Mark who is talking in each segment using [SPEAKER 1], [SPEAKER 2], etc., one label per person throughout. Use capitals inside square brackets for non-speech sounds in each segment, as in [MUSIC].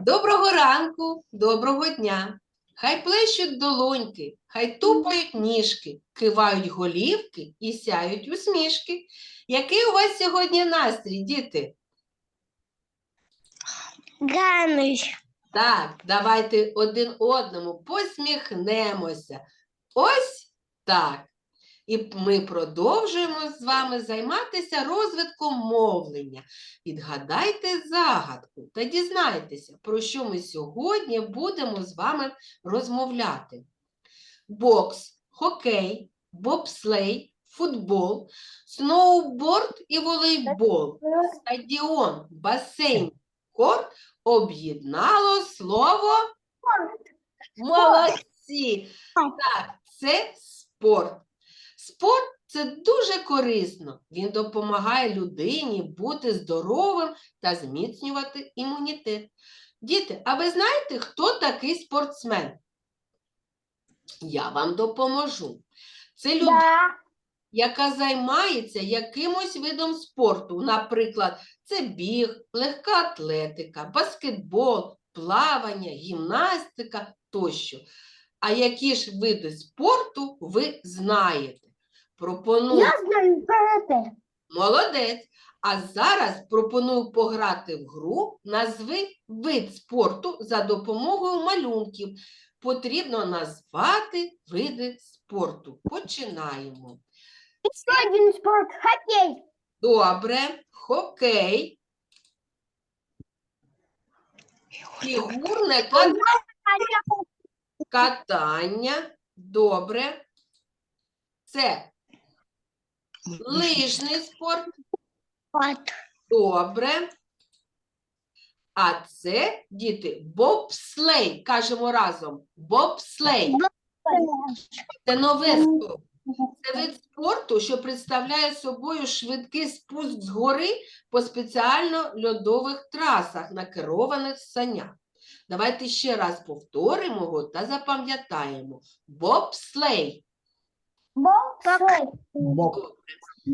[SPEAKER 1] Доброго ранку, доброго дня. Хай плещуть долоньки, хай тупають ніжки, кивають голівки і сяють усмішки. Який у вас сьогодні настрій, діти?
[SPEAKER 2] Ганий.
[SPEAKER 1] Так, давайте один одному посміхнемося. Ось так. І ми продовжуємо з вами займатися розвитком мовлення. Відгадайте загадку та дізнайтеся, про що ми сьогодні будемо з вами розмовляти. Бокс, хокей, бобслей, футбол, сноуборд і волейбол, стадіон, басейн, корт об'єднало слово молодці. Так, це спорт. Спорт це дуже корисно. Він допомагає людині бути здоровим та зміцнювати імунітет. Діти, а ви знаєте, хто такий спортсмен? Я вам допоможу. Це людина
[SPEAKER 2] Да.
[SPEAKER 1] яка займається якимось видом спорту. Наприклад, це біг, легка атлетика, баскетбол, плавання, гімнастика тощо. А які ж види спорту ви знаєте? Пропоную
[SPEAKER 2] Я знаю карате.
[SPEAKER 1] молодець. А зараз пропоную пограти в гру назви вид спорту за допомогою малюнків. Потрібно назвати види спорту. Починаємо.
[SPEAKER 2] Еще один спорт. Хоккей.
[SPEAKER 1] Добре, хокей. Фігурне ка- катання. Добре. Це лижний спорт.
[SPEAKER 2] Вот.
[SPEAKER 1] Добре. А це, діти, бобслей. Кажемо разом. Бобслей. Це нове слово. Це вид спорту, що представляє собою швидкий спуск з гори по спеціально льодових трасах на керованих санях. Давайте ще раз повторимо його та запам'ятаємо. Бобслей.
[SPEAKER 2] Боксей.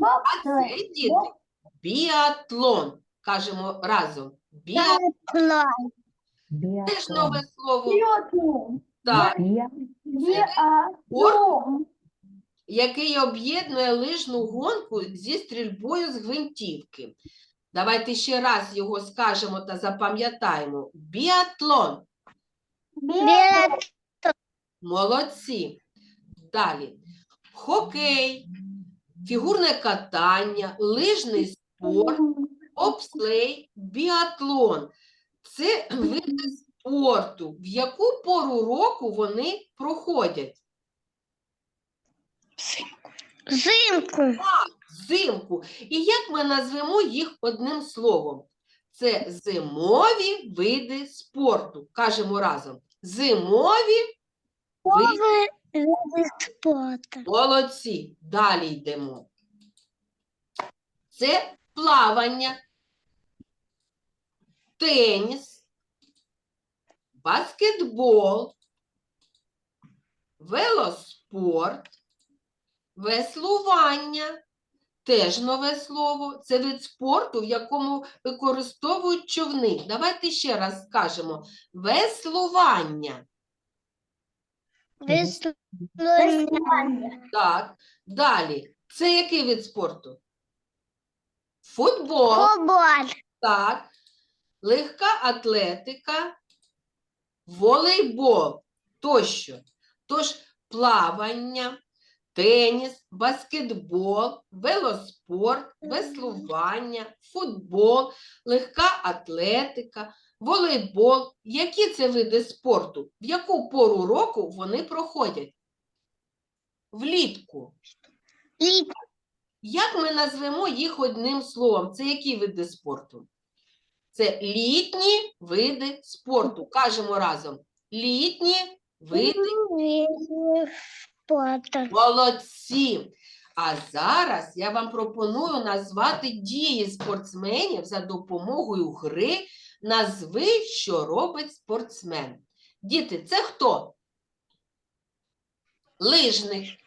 [SPEAKER 1] А це, діти, біатлон. Кажемо разом. Біатлон. Теж нове слово.
[SPEAKER 2] Биатлон.
[SPEAKER 1] Так,
[SPEAKER 2] Биатлон.
[SPEAKER 1] який об'єднує лижну гонку зі стрільбою з гвинтівки. Давайте ще раз його скажемо та запам'ятаємо. Біатлон.
[SPEAKER 2] Биатлон.
[SPEAKER 1] Молодці. Далі. Хокей, фігурне катання, лижний спорт, обслей, біатлон. Це види спорту. В яку пору року вони проходять?
[SPEAKER 2] Зимку.
[SPEAKER 1] Взимку. І як ми назвемо їх одним словом? Це зимові види спорту. Кажемо разом. Зимові види Молодці. Далі йдемо. Це плавання, теніс, баскетбол, велоспорт, веслування. Теж нове слово. Це вид спорту, в якому використовують човни. Давайте ще раз скажемо. Веслування.
[SPEAKER 2] Веслування.
[SPEAKER 1] Так. Далі. Це який вид спорту? Футбол.
[SPEAKER 2] Футбол.
[SPEAKER 1] Так. Легка атлетика, волейбол тощо. Тож плавання, теніс, баскетбол, велоспорт, веслування, футбол, легка атлетика, волейбол. Які це види спорту? В яку пору року вони проходять? Влітку.
[SPEAKER 2] Лід.
[SPEAKER 1] Як ми назвемо їх одним словом? Це які види спорту? Це літні види спорту. Кажемо разом. Літні види
[SPEAKER 2] спорта.
[SPEAKER 1] молодці. А зараз я вам пропоную назвати дії спортсменів за допомогою гри Назви, що робить спортсмен. Діти, це хто? Лижник.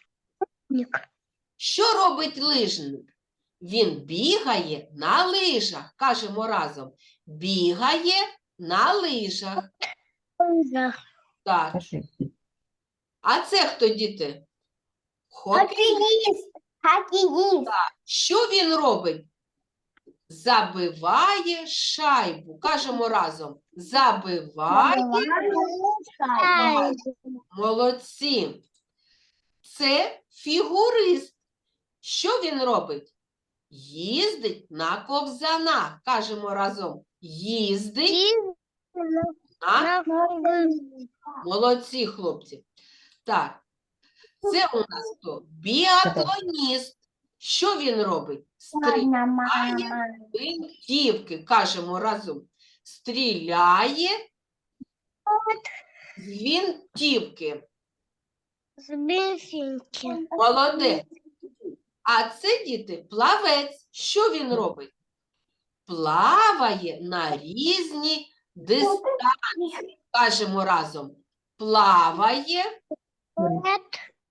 [SPEAKER 1] Що робить лижник? Він бігає на лижах. Кажемо разом. Бігає на лижах. Так. А це хто діти? Хокей.
[SPEAKER 2] Хоккеист. Хоккеист.
[SPEAKER 1] Що він робить? Забиває шайбу. Кажемо разом. Забиває. шайбу. Молодці. Це фігурист. Що він робить? Їздить на ковзанах. Кажемо разом. Їздить на молодці, хлопці. Так. Це у нас хто? Біатлоніст. Що він робить? Стріляє гвинтівки. Кажемо разом. Стріляє з гвинтівки.
[SPEAKER 2] Збільшеньки.
[SPEAKER 1] Молодець. А це, діти, плавець. Що він робить? Плаває на різні дистанції. Кажемо разом. Плаває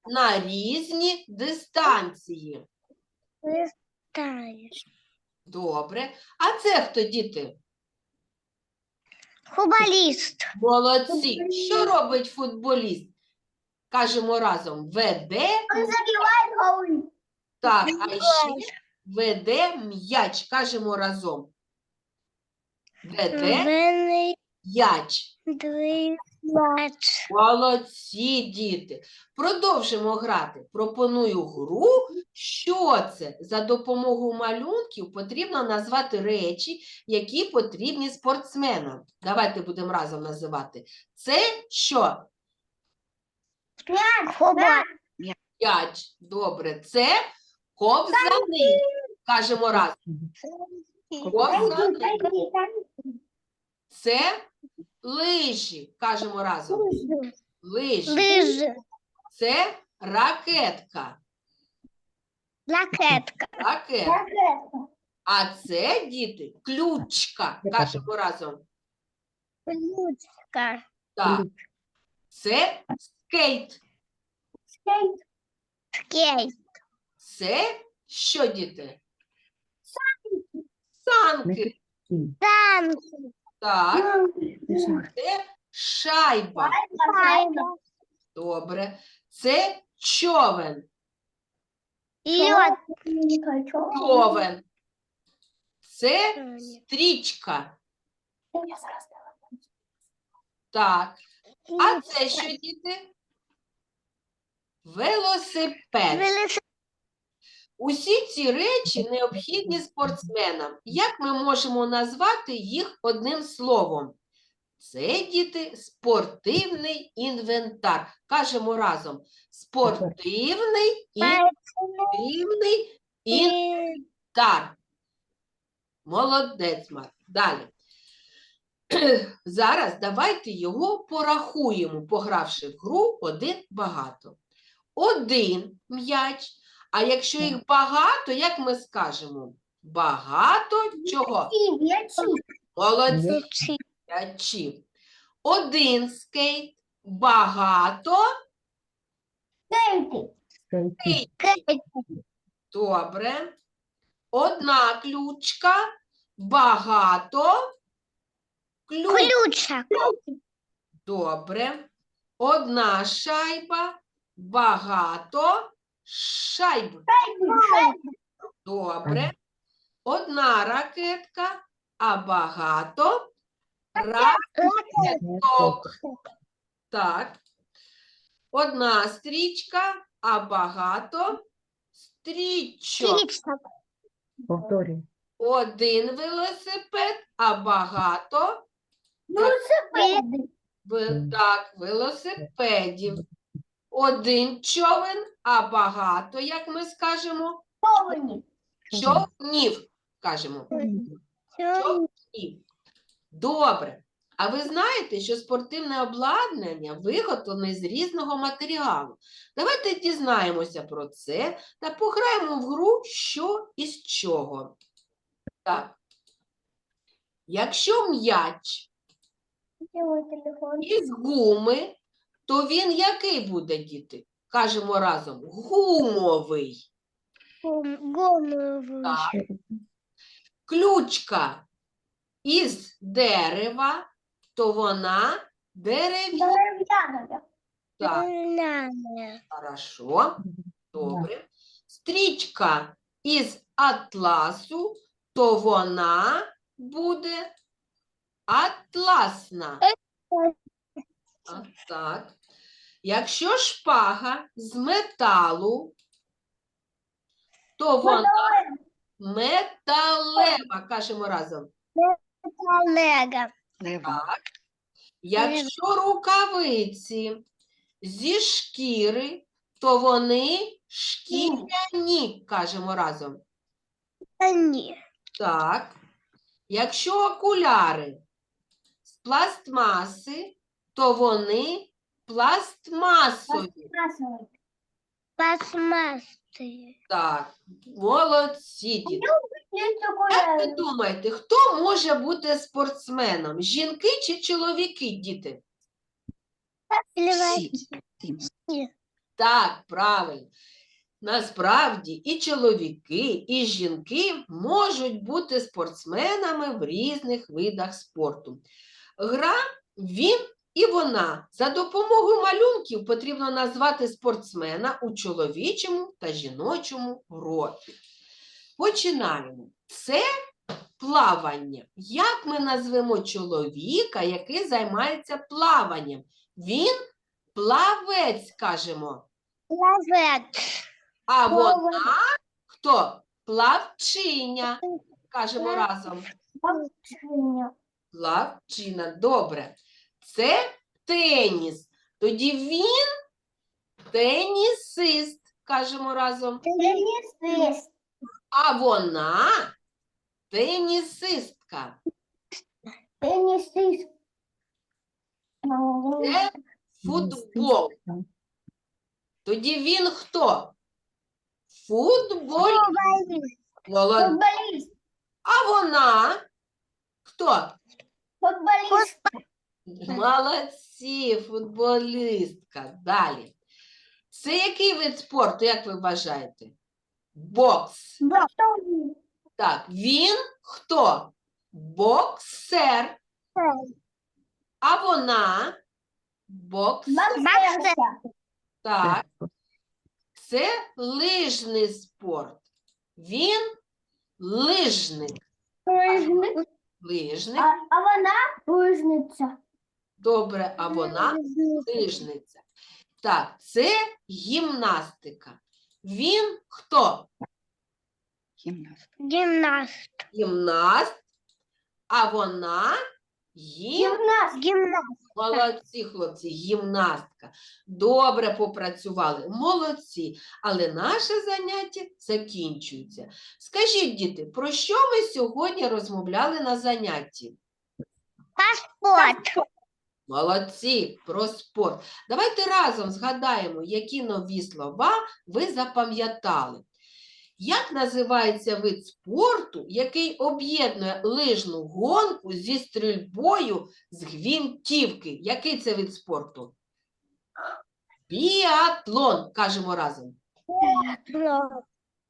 [SPEAKER 1] на різні дистанції.
[SPEAKER 2] Листаєш.
[SPEAKER 1] Добре. А це хто, діти?
[SPEAKER 2] Футболіст.
[SPEAKER 1] Молодці. Що робить футболіст? Кажемо разом. Веде.
[SPEAKER 2] забиває голи.
[SPEAKER 1] Так, а ще веде м'яч. Кажемо разом. Веде
[SPEAKER 2] Вений
[SPEAKER 1] м'яч.
[SPEAKER 2] двадцять.
[SPEAKER 1] Молодці, діти. Продовжимо грати. Пропоную гру. Що це? За допомогою малюнків потрібно назвати речі, які потрібні спортсменам. Давайте будемо разом називати. Це що?
[SPEAKER 2] Футбол.
[SPEAKER 1] М'яч. Добре. Це ковзани. Кажемо разом. Ковзани. Це лижі. Кажемо разом. Лижі.
[SPEAKER 2] Лижи.
[SPEAKER 1] Це ракетка.
[SPEAKER 2] Ракетка.
[SPEAKER 1] Ракетка. А це, діти, ключка. Кажемо разом.
[SPEAKER 2] Ключка.
[SPEAKER 1] Так. Це скейт.
[SPEAKER 2] Скейт. Скейт.
[SPEAKER 1] Це що, діти? Санки.
[SPEAKER 2] Танки.
[SPEAKER 1] Так. Це шайба. Добре. Це човен.
[SPEAKER 2] Лед.
[SPEAKER 1] Човен. Це стрічка. Так. А це що, діти? Велосипед. Усі ці речі необхідні спортсменам. Як ми можемо назвати їх одним словом? Це діти спортивний інвентар. Кажемо разом: спортивний інвентивний інвентар. Молодець, Марк. Далі. [CLEARS THROAT] Зараз давайте його порахуємо, погравши в гру один багато. Один м'яч. А якщо їх багато, як ми скажемо? Багато чого? Молодці м'ячів. Один скейт, багато.
[SPEAKER 3] Скейт.
[SPEAKER 1] Добре. Одна ключка, багато. Ключ.
[SPEAKER 2] Ключик.
[SPEAKER 1] Добре. Одна шайба, багато шайб. Добре. Одна ракетка, а багато ракеток. Так. Одна стрічка, а багато стрічок.
[SPEAKER 2] Ключик.
[SPEAKER 3] Повторюй.
[SPEAKER 1] Один велосипед, а багато ве- так, велосипедів. Один човен, а багато, як ми скажемо, човнів. Кажемо. Човнів. Добре. А ви знаєте, що спортивне обладнання виготовлене з різного матеріалу. Давайте дізнаємося про це та пограємо в гру, що із чого. Так. Якщо м'яч із гуми, то він який буде, діти? Кажемо разом, гумовий.
[SPEAKER 2] Голову.
[SPEAKER 1] Так. Ключка із дерева, то вона дерев'яна. Так, хорошо. Добре. Стрічка із атласу, то вона буде атласна. А, Так. Якщо шпага з металу, то вона металева, кажемо разом.
[SPEAKER 2] Олега.
[SPEAKER 1] Так. Якщо рукавиці зі шкіри, то вони шкіряні, кажемо разом.
[SPEAKER 2] Ні.
[SPEAKER 1] Так. Якщо окуляри з пластмаси, то вони пластмасові.
[SPEAKER 2] Пластмасти.
[SPEAKER 1] Так, молодці діти. Як ви думаєте, хто може бути спортсменом? Жінки чи чоловіки, діти? Так, правильно. Насправді і чоловіки, і жінки можуть бути спортсменами в різних видах спорту. Гра він і вона. За допомогою малюнків потрібно назвати спортсмена у чоловічому та жіночому роді. Починаємо. Це плавання. Як ми назвемо чоловіка, який займається плаванням? Він плавець, кажемо.
[SPEAKER 2] Плавець.
[SPEAKER 1] А вона хто? Плавчиня. Кажемо разом. Плавчина. Добре. Це теніс. Тоді він тенісист. Кажемо разом. А вона тенісистка. Це футбол. Тоді він хто? Футболіст. Молодець. А вона хто? Молодці, футболістка. Далі. Це який вид спорту, як ви вважаєте? Бокс. Так, він хто? Боксер. А вона боксер. Так, це лижний спорт. Він лижник. Лижник.
[SPEAKER 2] А вона лижниця.
[SPEAKER 1] Добре, а вона лижниця. Так, це гімнастика. Він хто?
[SPEAKER 2] Гімнаст.
[SPEAKER 1] Гімнаст, а вона гім...
[SPEAKER 2] Гімнаст.
[SPEAKER 1] Молодці, хлопці, гімнастка. Добре попрацювали, молодці. Але наше заняття закінчується. Скажіть, діти, про що ми сьогодні розмовляли на занятті?
[SPEAKER 2] Спорт.
[SPEAKER 1] Молодці, про спорт. Давайте разом згадаємо, які нові слова ви запам'ятали. Як називається вид спорту, який об'єднує лижну гонку зі стрільбою з гвинтівки? Який це вид спорту? Біатлон, кажемо разом.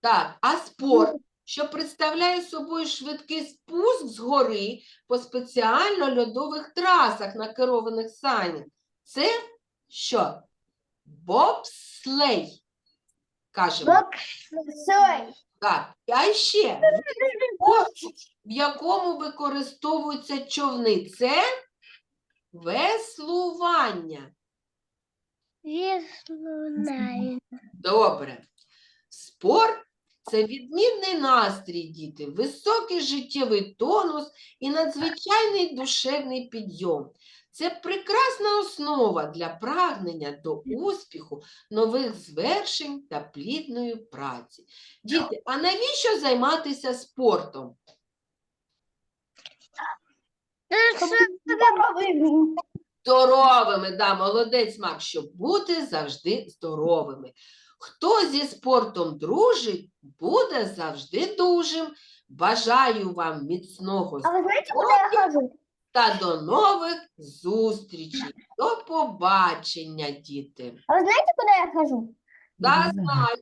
[SPEAKER 1] Так, а спорт, що представляє собою швидкий спуск з гори по спеціально льодових трасах на керованих санях. Це що? Бобслей. Кажемо. Так, а ще в якому використовуються човни? Це веслування.
[SPEAKER 2] Веслунай.
[SPEAKER 1] Добре. Спорт це відмінний настрій, діти, високий життєвий тонус і надзвичайний душевний підйом. Це прекрасна основа для прагнення до успіху, нових звершень та плідної праці. Діти, а навіщо займатися спортом? Здоровими, да, молодець Мак, щоб бути завжди здоровими. Хто зі спортом дружить, буде завжди дужим. Бажаю вам міцного
[SPEAKER 2] А ви знаєте, куди я хожу?
[SPEAKER 1] та до нових зустрічей. До побачення, діти.
[SPEAKER 2] А ви знаєте, куди я хожу?
[SPEAKER 1] Да, знаю.